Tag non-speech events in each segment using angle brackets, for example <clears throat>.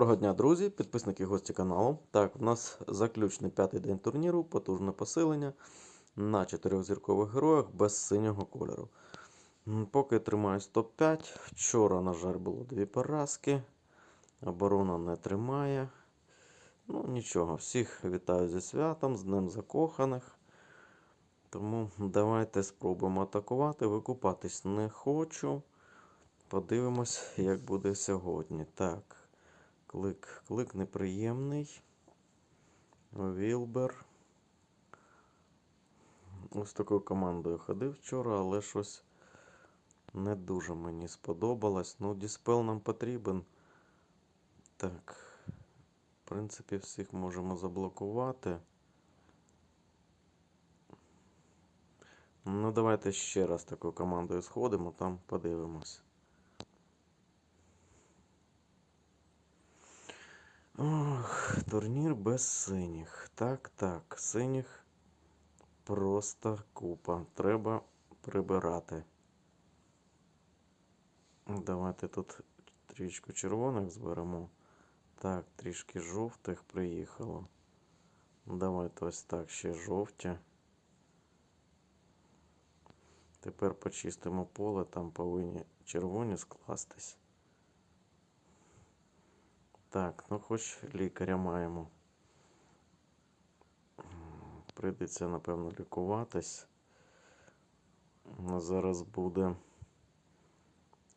Доброго дня, друзі, підписники гості каналу. Так, в нас заключний п'ятий день турніру, потужне посилення на чотирьохзіркових героях без синього кольору. Поки тримаюсь топ-5. Вчора, на жаль, було дві поразки. Оборона не тримає. Ну, нічого, всіх вітаю зі святом, з Днем Закоханих. Тому давайте спробуємо атакувати. Викупатись не хочу. Подивимось, як буде сьогодні. Так. Клик, клик неприємний. Вілбер. Ось такою командою ходив вчора, але щось не дуже мені сподобалось. Ну, Діспел нам потрібен. Так. В принципі, всіх можемо заблокувати. Ну, давайте ще раз такою командою сходимо, там подивимось. Ох, турнір без синіх. Так, так, синіх просто купа. Треба прибирати. Давайте тут трішки червоних зберемо. Так, трішки жовтих приїхало. Давайте ось так ще жовті. Тепер почистимо поле, там повинні червоні скластись. Так, ну хоч лікаря маємо. Прийдеться, напевно, лікуватись. Зараз буде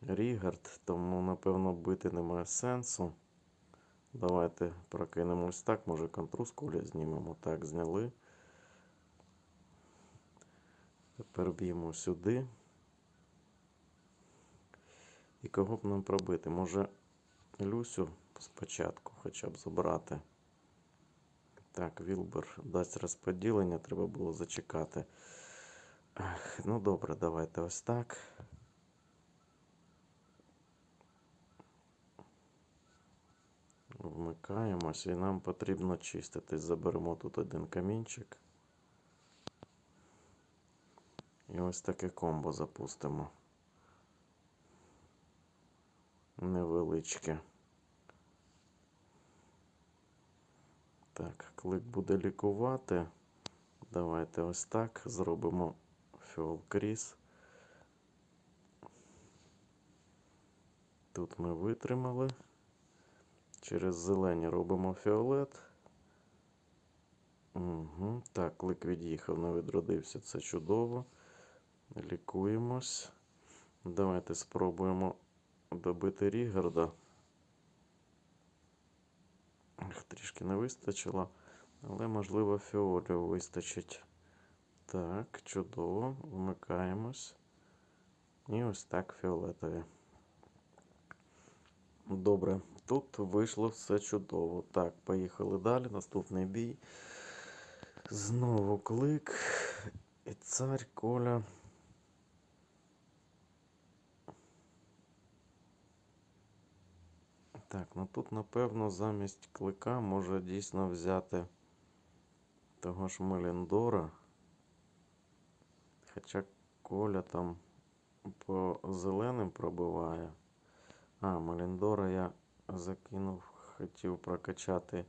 Рігард, тому, напевно, бити немає сенсу. Давайте прокинемось так, може контру з кулі знімемо. Так, зняли. Тепер б'ємо сюди. І кого б нам пробити? Може Люсю спочатку хоча б забрати. Так, Вілбер дасть розподілення, треба було зачекати. Ах, ну добре, давайте ось так. Вмикаємось і нам потрібно чистити. Заберемо тут один камінчик. І ось таке комбо запустимо. Невеличке. Так, клик буде лікувати. Давайте ось так зробимо фіолкріс. Тут ми витримали. Через зелені робимо фіолет. Угу. Так, клик від'їхав, не відродився. Це чудово. Лікуємось. Давайте спробуємо добити Рігарда. Трішки не вистачило, але, можливо, фіолів вистачить. Так, чудово. Вмикаємось. І ось так фіолетові. Добре, тут вийшло все чудово. Так, поїхали далі. Наступний бій. Знову клик. І цар Коля. Так, ну тут, напевно, замість клика може дійсно взяти того ж Меліндора. Хоча Коля там по зеленим пробиває. А, Меліндора я закинув, хотів прокачати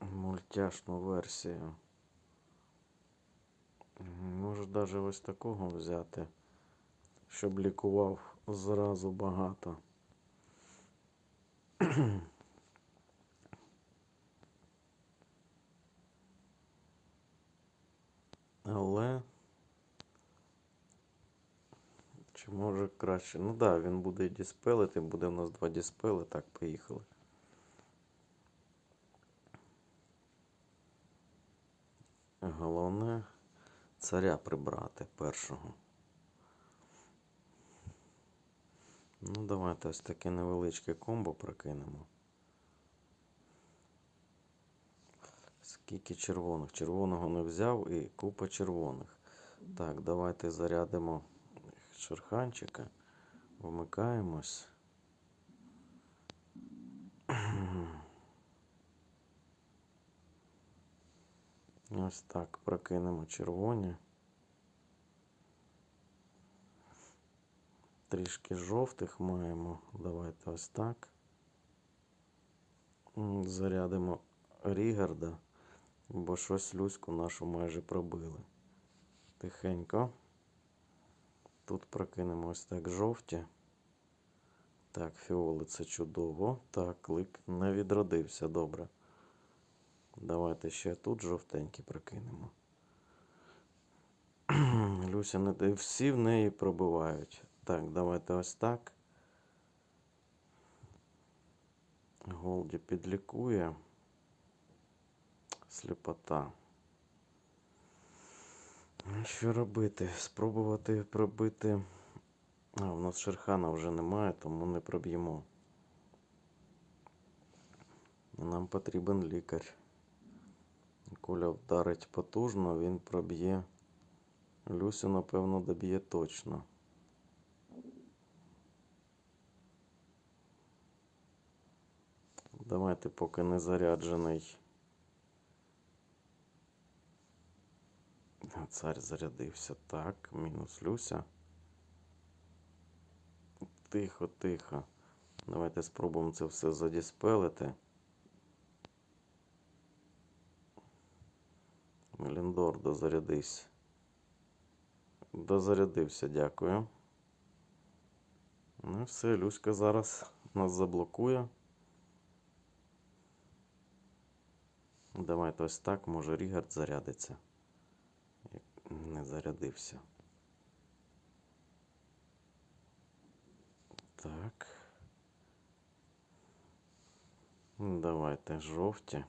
мультяшну версію. Може навіть ось такого взяти, щоб лікував зразу багато. <clears throat> Але чи може краще? Ну так, да, він буде діспелити, буде у нас два діспели. Так, поїхали. Головне царя прибрати першого. Ну, давайте ось таке невеличке комбо прокинемо. Скільки червоних? Червоного не взяв і купа червоних. Так, давайте зарядимо шерханчика. Вмикаємось. Ось так прокинемо червоні. Трішки жовтих маємо. Давайте ось так. Зарядимо Рігарда, бо щось люську нашу майже пробили. Тихенько. Тут прокинемо ось так жовті. Так, фіоли це чудово. Так, клик не відродився. Добре. Давайте ще тут жовтенькі прокинемо. <clears throat> Люся, не всі в неї пробивають. Так, давайте ось так. Голді підлікує. Сліпота. Що робити? Спробувати пробити. А, у нас Шерхана вже немає, тому не проб'ємо. Нам потрібен лікар. Коля вдарить потужно, він проб'є. Люсю, напевно, доб'є точно. Давайте, поки не заряджений. Цар зарядився. Так, мінус Люся. Тихо, тихо. Давайте спробуємо це все задіспелити. Ліндор, дозарядись. Дозарядився, дякую. Ну все, Люська зараз нас заблокує. Давайте ось так, може Рігард зарядиться. Не зарядився. Так. Давайте жовті.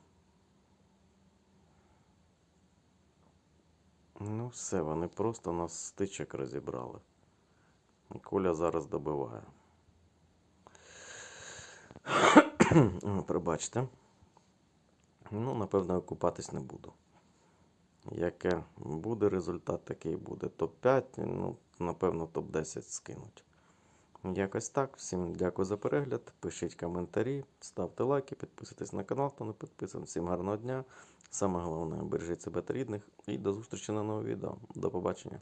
Ну, все, вони просто нас стичок розібрали. Коля зараз добиває. <coughs> Пробачте. Ну, напевно, купатись не буду. Яке буде результат, такий буде. Топ-5, ну, напевно, топ-10 скинуть. Якось так. Всім дякую за перегляд. Пишіть коментарі, ставте лайки, підписуйтесь на канал, хто не підписаний. Всім гарного дня. Саме головне, бережіть себе та рідних. І до зустрічі на новому відео. До побачення.